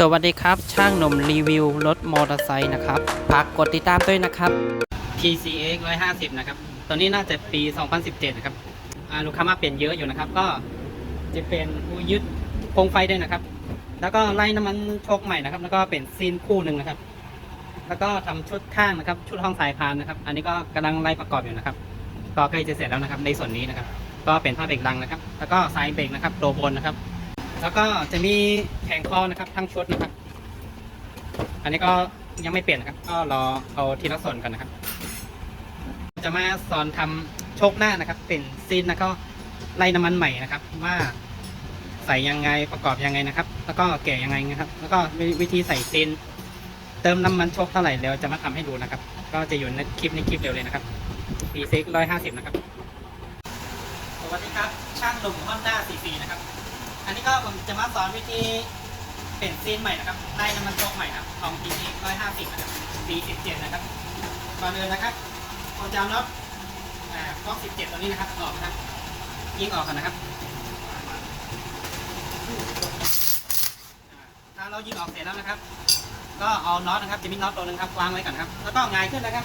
สวัสดีครับ ช่างหนุ่มรีวิวรถมอเตอร์ไซค์นะครับฝากกดติดตามด้วยนะครับ TCX 150 นะครับ ตอนนี้น่าจะปี 2017 นะครับลูกค้ามาเปลี่ยนเยอะอยู่นะครับ ก็จะเป็นอูยึดโครงไฟด้วยนะครับ แล้วก็ไล่น้ำมันโชคใหม่นะครับ แล้วก็เป็นซีนคู่หนึ่งนะครับ แล้วก็ทำชุดข้างนะครับ ชุดห้องสายพานนะครับ อันนี้ก็กำลังไล่ประกอบอยู่นะครับ ก็ใกล้จะเสร็จแล้วนะครับ ในส่วนนี้นะครับ ก็เป็นผ้าเบรกดังนะครับ แล้วก็สายเบรกนะครับ ตัวบนนะครับ แล้วก็จะมีแผงคอนะครับทั้งชุดนะครับ อันนี้ก็ยังไม่เปลี่ยนนะครับ ก็รอเอาทีละส่วนกันนะครับ จะมาสอนทำโชคหน้านะครับ เป็นซีนแล้วก็ไล่น้ำมันใหม่นะครับ ว่าใส่ยังไงประกอบยังไงนะครับ แล้วก็แกะยังไงนะครับ แล้วก็วิธีใส่ซีนเติมน้ำมันโชคเท่าไหร่เดี๋ยวจะมาทำให้ดูนะครับ ก็จะอยู่ในคลิปในคลิปเดียวเลยนะครับปีซิกร้อยห้าสิบนะครับสวัสดีครับ ช่างหนุ่มฮอนด้าซีซีนะครับ อันนี้ก็ผมจะมาสอนวิธีเปลี่ยนซีนใหม่นะครับไล่น้ำมันโชคใหม่ครับของ PT 150นะครับปี17 นะครับก่อนอื่นนะครับผมจะเอาน็อตอ่าน็อต17ตัวนี้นะครับออกนะครับยิงออกกันนะครับถ้าเรายิงออกเสร็จแล้วนะครับ ก็เอาน็อตนะครับจะมีน็อตตัวหนึงครับวางไว้ก่อนครับ แล้วก็งายขึ้นนะครับ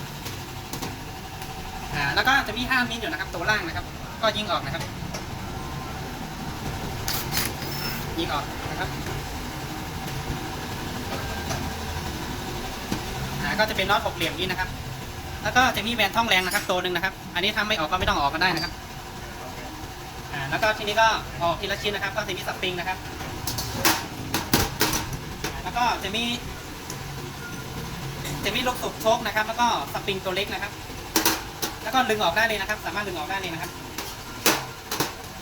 อ่าแล้วก็จะมีห้ามิลอยู่นะครับตัวล่างนะครับ ก็ยิงออกนะครับ ยิงออกนะครับอ่าก็จะเป็นน็อตหกเหลี่ยมนี้นะครับ แล้วก็จะมีแบนท่องแรงนะครับตัวหนึ่งนะครับ อันนี้ทำไม่ออกก็ไม่ต้องออกก็ได้นะครับอ่าแล้วก็ทีนี้ก็ออกทีละชิ้นนะครับ ก็จะมีสปริงนะครับแล้วก็จะมีจะมีลูกสูบโชคนะครับ แล้วก็สปริงตัวเล็กนะครับ แล้วก็ดึงออกได้เลยนะครับ สามารถดึงออกได้เลยนะครับ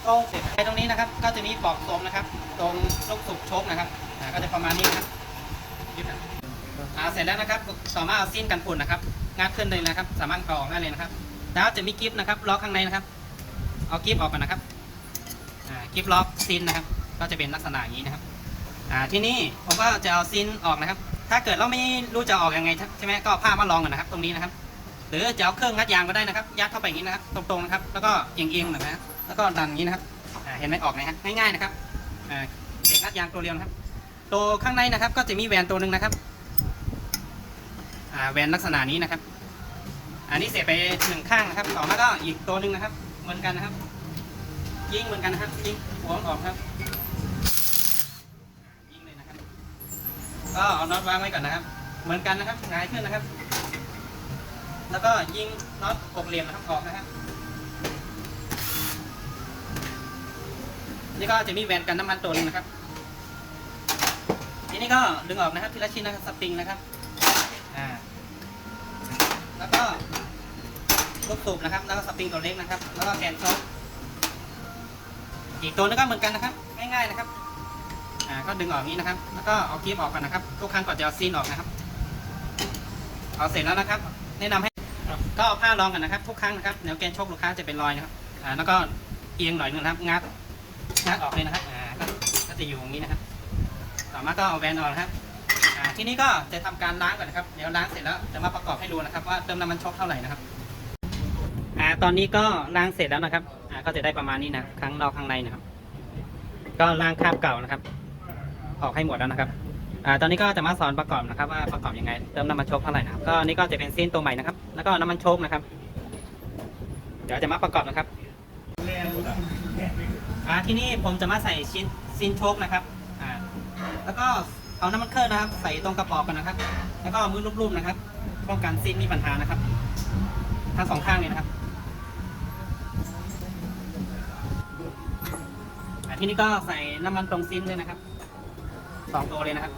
ตรงเสร็จไปตรงนี้นะครับ ก็จะมีปลอกโสมนะครับ ตรงลูกสูบโชคนะครับอ่าก็จะประมาณนี้นะครับยึดนะอ่าเสร็จแล้วนะครับต่อมาเอาซีนกันฝุ่นนะครับงัดขึ้นเลยนะครับ สามารถกรองได้เลยนะครับแล้วจะมีกิฟต์นะครับล็อกข้างในนะครับ เอากิฟต์ออกก่อนนะครับอ่ากิฟต์ล็อกซีนนะครับ ก็จะเป็นลักษณะอย่างนี้นะครับอ่าทีนี้ผมก็จะเอาซีนออกนะครับ ถ้าเกิดเราไม่รู้จะออกยังไงใช่ไหมก็เอาผ้ามาลองกันนะครับ ตรงนี้นะครับ หรือจะเอาเครื่องงัดยางก็ได้นะครับ ยัดเข้าไปอย่างนี้นะครับ ตรงๆนะครับ แล้วก็เอียงๆหน่อยนะครับ แล้วก็ดันอย่างนี้นะครับเห็นไหมออกไหมฮะง่ายๆนะครับเด็กนัดยางตัวเรียวนะครับ ตัวข้างในนะครับ ก็จะมีแหวนตัวหนึ่งนะครับแหวนลักษณะนี้นะครับ อันนี้เสียไปหนึ่งข้างนะครับต่อมาก็อีกตัวหนึ่งนะครับ เหมือนกันนะครับ ยิงเหมือนกันนะครับยิงหัวออกครับยิงเลยนะครับ ก็เอาน็อตวางไว้ก่อนนะครับ เหมือนกันนะครับหงายขึ้นนะครับ แล้วก็ยิงน็อตหกเหลี่ยมนะครับออกนะครับ นี่ก็จะมีแวนกันน้ำมันตัวหนึงนะครับ ทีนี้ก็ดึงออกนะครับทีละชิ้นนะครับสปริงนะครับอ่าแล้วก็ลูกสูบนะครับ แล้วก็สปริงตัวเล็กนะครับ แล้วก็แกนโชกอีกตัวนึงก็เหมือนกันนะครับ ง่ายๆนะครับอ่าก็ดึงออกอย่างนี้นะครับ แล้วก็เอากีบออกกันนะครับทุกครั้งก่อนจะเอาซีนออกนะครับ เอาเสร็จแล้วนะครับ แนะนำให้ก็เอาผ้ารองกันนะครับ ทุกครั้งนะครับเดี๋ยวแกนโชกลูกค้าจะเป็นรอยนะครับอ่าแล้วก็เอียงหน่อยนึงนะครับงัด งัดออกเลยนะครับ อ่า ก็จะอยู่อย่างนี้นะครับ ต่อมาก็เอาแวนออกนะครับ อ่า ทีนี้ก็จะทำการล้างก่อนนะครับ เดี๋ยวล้างเสร็จแล้วจะมาประกอบให้ดูนะครับ ว่าเติมน้ำมันช็อกเท่าไหร่นะครับ อ่า ตอนนี้ก็ล้างเสร็จแล้วนะครับ อ่า ก็จะได้ประมาณนี้นะ ครั้งนอกข้างในนะครับ ก็ล้างคราบเก่านะครับ ออกให้หมดแล้วนะครับ อ่า ตอนนี้ก็จะมาสอนประกอบนะครับ ว่าประกอบยังไง เติมน้ำมันโชคเท่าไหร่นะครับ ก็นนี้ก็จะเป็นซีนตัวใหม่นะครับ แล้วก็น้ำมันโชคนะครับ เดี๋ยวจะมาประกอบนะครับ อ่าที่นี่ผมจะมาใส่ชิ้นซินโชคนะครับอ่าแล้วก็เอาน้ำมันเครื่องนะครับ ใส่ตรงกระป๋องกันนะครับ แล้วก็มือลูบๆนะครับป้องกันซินมีปัญหานะครับทั้งสองข้างเลยนะครับที่นี่ก็ใส่น้ำมันตรงซินเลยนะครับสองตัวเลยนะครับ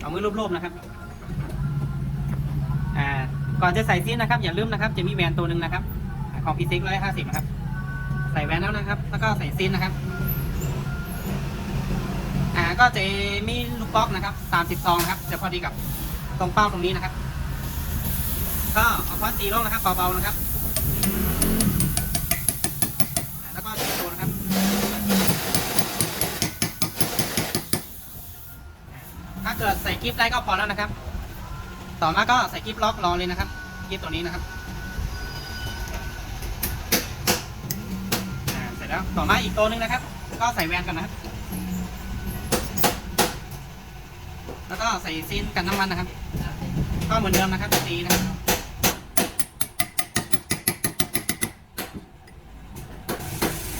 เอามือลูบๆนะครับ อ่า ก่อนจะใส่ซินนะครับ อย่าลืมนะครับ จะมีแหวนตัวหนึ่งนะครับ ของพีซิกร้อยห้าสิบนะครับ ใส่แว่นแล้วนะครับ แล้วก็ใส่ซินนะครับ อ่าก็จะมีลูกบล็อกนะครับสามสิบซองนะครับ จะพอดีกับตรงเป้าตรงนี้นะครับ ก็เอาค้อนตีลงนะครับเบาๆนะครับ แล้วก็ตีตัวนะครับ ถ้าเกิดใส่กิฟต์ได้ก็พอแล้วนะครับ ต่อมาก็ใส่กิฟต์ล็อกรอเลยนะครับกิฟต์ตัวนี้นะครับ แล้วต่อมาอีกตัวนึงนะครับ ก็ใส่แวนกันนะครับ แล้วก็ใส่ซีนกันน้ำมันนะครับ ก็เหมือนเดิมนะครับตีนะครับ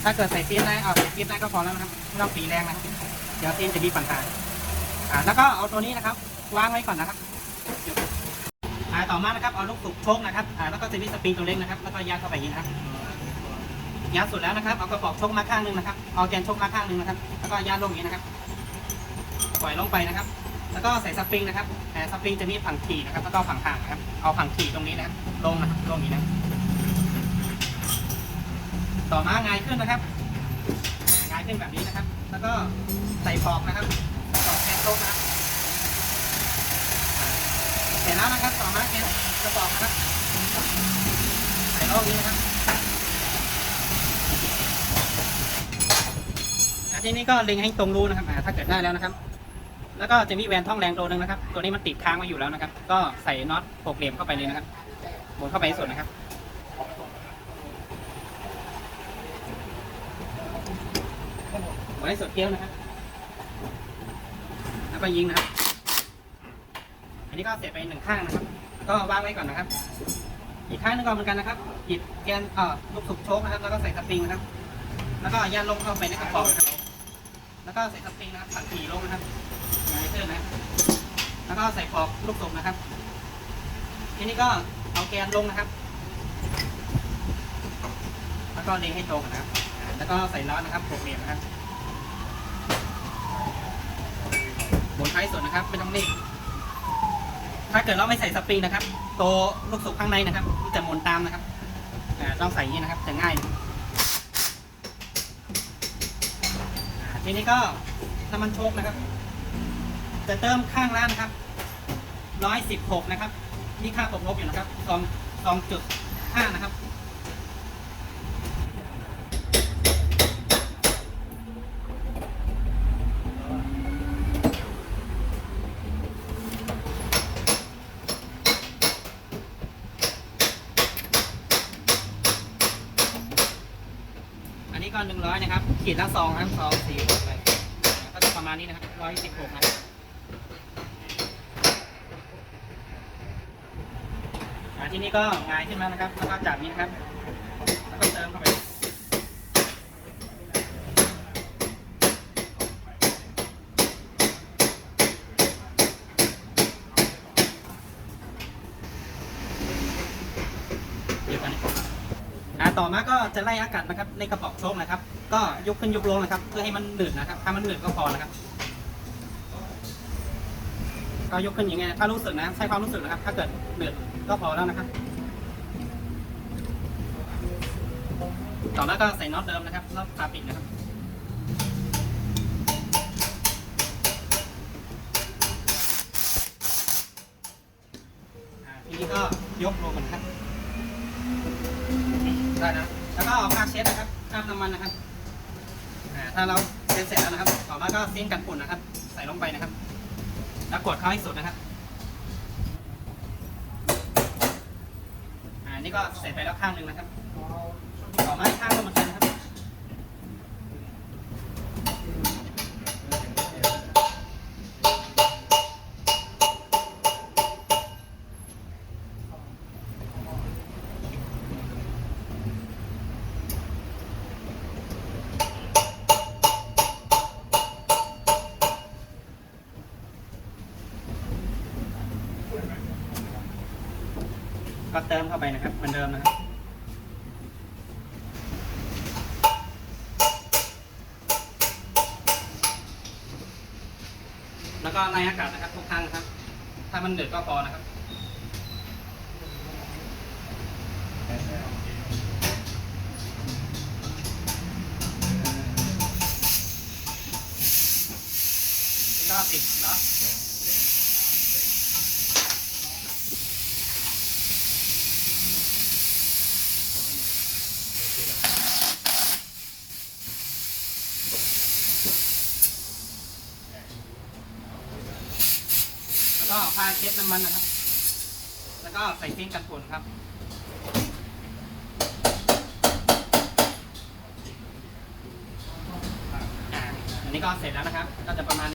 ถ้าเกิดใส่ซีนได้เอาใส่ซีนได้ก็พอแล้วนะครับไม่ต้องตีแรงนะเดี๋ยวซีนจะมีปัญหาแล้วก็เอาตัวนี้นะครับวางไว้ก่อนนะครับอ่าต่อมานะครับเอาลูกสุกโชกนะครับแล้วก็จะมีสปริงตัวเล็กนะครับ แล้วก็ยาดเข้าไปย่นี้นะครับ ยัดสุดแล้วนะครับ เอากระบอกชคมาข้างหนึงนะครับ เอาแกนชคมาข้างหนึงนะครับ แล้วก็ยัดลงอย่างนี้นะครับ ปล่อยลงไปนะครับ แล้วก็ใส่สปริงนะครับแต่สปริงจะมีผังขี่นะครับ แล้วก็ผังห่างนะครับ เอาผังขี่ตรงนี้นะครับลงนะลงอย่างนี้นะ ต่อมาง่ายขึ้นนะครับง่ายขึ้นแบบนี้นะครับ แล้วก็ใส่ปอกนะครับปอกแกนโลกนะครับเสร็จแล้วนะครับ ต่อมาแกนกระบอกนะครับ ใส่โลกนี้นะครับอ่า ทีนี้ก็เล็งให้ตรงรูนะครับอ่าถ้าเกิดได้แล้วนะครับ แล้วก็จะมีแวนท่องแรงตัวหนึ่งนะครับ ตัวนี้มันติดค้างไว้อยู่แล้วนะครับ ก็ใส่น็อตหกเหลี่ยมเข้าไปเลยนะครับหมุนเข้าไปให้สุดนะครับ หมุนให้สุดเกลียวนะครับ แล้วก็ยิงนะครับ อันนี้ก็เสร็จไปหนึ่งข้างนะครับ ก็วางไว้ก่อนนะครับ อีกข้างหนึงก็เหมือนกันนะครับ หยิบแกนเอ่อลูกสุกโชคนะครับ แล้วก็ใส่สปริงนะครับ แล้วก็ยันลงเข้าไปในกระป๋องนะครับ แล้วก็ใส่สปริงนะครับผันผีลงนะครับง่ายขึ้นนะ แล้วก็ใส่ปอกลูกตกนะครับ ทีนี้ก็เอาแกนลงนะครับ แล้วก็เล็งให้ตรงนะครับ แล้วก็ใส่ล้อนะครับหกเหลี่ยมนะครับหมุนท้ายสุดนะครับไม่ต้องรีบถ้าเกิดเราไม่ใส่สปริงนะครับ ตัวลูกสุกข้างในนะครับ จะหมุนตามนะครับต้องใส่อย่างนี้นะครับจะง่าย ทีนี้ก็น้ำมันโชกนะครับ จะเติมข้างล่างนะครับร้อยสิบหกนะครับนี่ค่าตกลบอยู่นะครับสองสองจุดห้านะครับ อันนี้ก็หนึ่งร้อยนะครับ ขีดละสองนะครับสองสี่หกเลยก็จะประมาณนี้นะครับร้อยสิบหกนะครับอ่าทีนี้ก็งายขึ้นมานะครับแล้วก็จับนี้นะครับแล้วก็เติมเข้าไปเดี๋ยวกันนะอ่าต่อมาก็จะไล่อากาศนะครับในกระป๋องโชคนะครับ ก็ยกขึ้นยกลงนะครับ เพื่อให้มันหนืดนะครับ ถ้ามันหนืดก็พอนะครับก็ยกขึ้นอย่างเงี้ยถ้ารู้สึกนะใช้ความรู้สึกนะครับ ถ้าเกิดเดืดก็พอแล้วนะครับต่อมาก็ใส่น็อตเดิมนะครับน็อตคาปิดนะครับทีนี้ก็ยกลงกันครับได้นะแล้วก็เอาผ้าเช็ดนะครับคราบน้ำมันนะครับ อ่าถ้าเราเช็ดเสร็จแล้วนะครับ ต่อมาก็ซีนกันฝุ่นนะครับ ใส่ลงไปนะครับ แล้วกดเข้าให้สุดนะครับอ่านี่ก็เสร็จไปแล้วข้างหนึ่งนะครับต่อมาข้างก็เหมือนกัน ก็เติมเข้าไปนะครับเหมือนเดิมนะครับแล้วก็ไล่อากาศนะครับทุกครั้งนะครับ ถ้ามันเดือดก็พอนะครับก็ติดเนาะ ก็ผ้าเช็ดน้ำมันนะครับ แล้วก็ใส่ซิงกันฝนครับ อันนี้ก็เสร็จแล้วนะครับ ก็จะประมาณ